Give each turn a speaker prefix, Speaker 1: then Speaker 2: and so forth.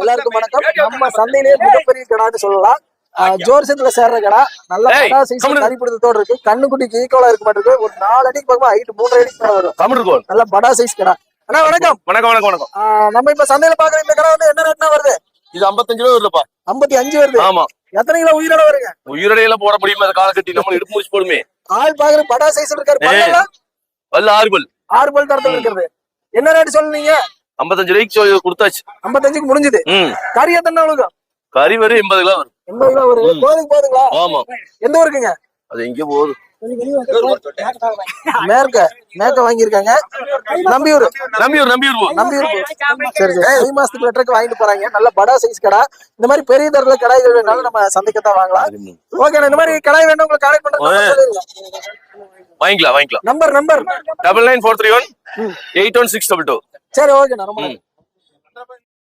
Speaker 1: எல்லாருக்கும் வணக்கம். நம்ம சந்தையிலேயே மிகப்பெரிய கடான்னு சொல்லலாம். ஜோர்சத்துல சேர்ற கடா. நல்ல. கறிப்பிடுத்தோடு இருக்கு. கண்ணுக்குட்டிக்கு ஈக்குவலா இருக்க மாட்டிருக்கு ஒரு நாலு அடிக்கு பக்கமா ஹைட் மூன்றரை அடிக்கு வரும். நல்ல படா சைஸ் கடா. அண்ணா வணக்கம்.
Speaker 2: வணக்கம் வணக்கம் வணக்கம்
Speaker 1: நம்ம இப்ப சந்தையில பாக்குற இந்த கடை வந்து என்ன ரேட்னா வருது?
Speaker 2: இது 55 ரூபா வருதுப்பா.
Speaker 1: ஐம்பத்தி அஞ்சு வருது.
Speaker 2: ஆமா.
Speaker 1: எத்தனை கிலோ உயிரோட வருங்க
Speaker 2: உயிரடையில போட முடியுமா? அந்த கால கட்டி நம்ம இடுப்பு முடிச்சு போடுமே.
Speaker 1: ஆள் பாக்குற படா சைஸ் இருக்காரு.
Speaker 2: வல்ல ஆறு பல்
Speaker 1: ஆறு பல் தரத்துல இருக்கிறது. என்ன ரேட் சொல்லுனீங்க?
Speaker 2: 55 ரூபாய்க்கு சொல்லி கொடுத்தாச்சு.
Speaker 1: ஐம்பத்தஞ்சுக்கு முடிஞ்சது.
Speaker 2: ம்.
Speaker 1: கறி எத்தனை உழுகும்
Speaker 2: கறி வரும் எண்பது கிலோ வரும்.
Speaker 1: எண்பது கிலோ வருது
Speaker 2: ம்.
Speaker 1: போதுக்கு போதுங்களா?
Speaker 2: ஆமா.
Speaker 1: எந்த ஊருக்குங்க?
Speaker 2: அது எங்க போகுது.
Speaker 1: மேற்க மேற்க வாங்கியிருக்காங்க. நம்பியூர்.
Speaker 2: நம்பியூர் நம்பியூர்
Speaker 1: நம்பியூர் சரி சரி. தை மாசத்துக்கு லெட்டருக்கு வாங்கிட்டு போறாங்க. நல்ல படா சைஸ் கடை. இந்த மாதிரி பெரிய தரல கடாய்கள் வேணாலும் நம்ம சந்தைக்கத்தான் வாங்கலாம். ஓகே இந்த மாதிரி கடாய் வேணும் உங்களுக்கு கான்டாக்ட் பண்றது
Speaker 2: வாங்கிக்கலாம் வாங்கிக்கலாம்.
Speaker 1: Number number.
Speaker 2: Double nine four three one eight one six double two.
Speaker 1: சரி ஓகே ரொம்ப.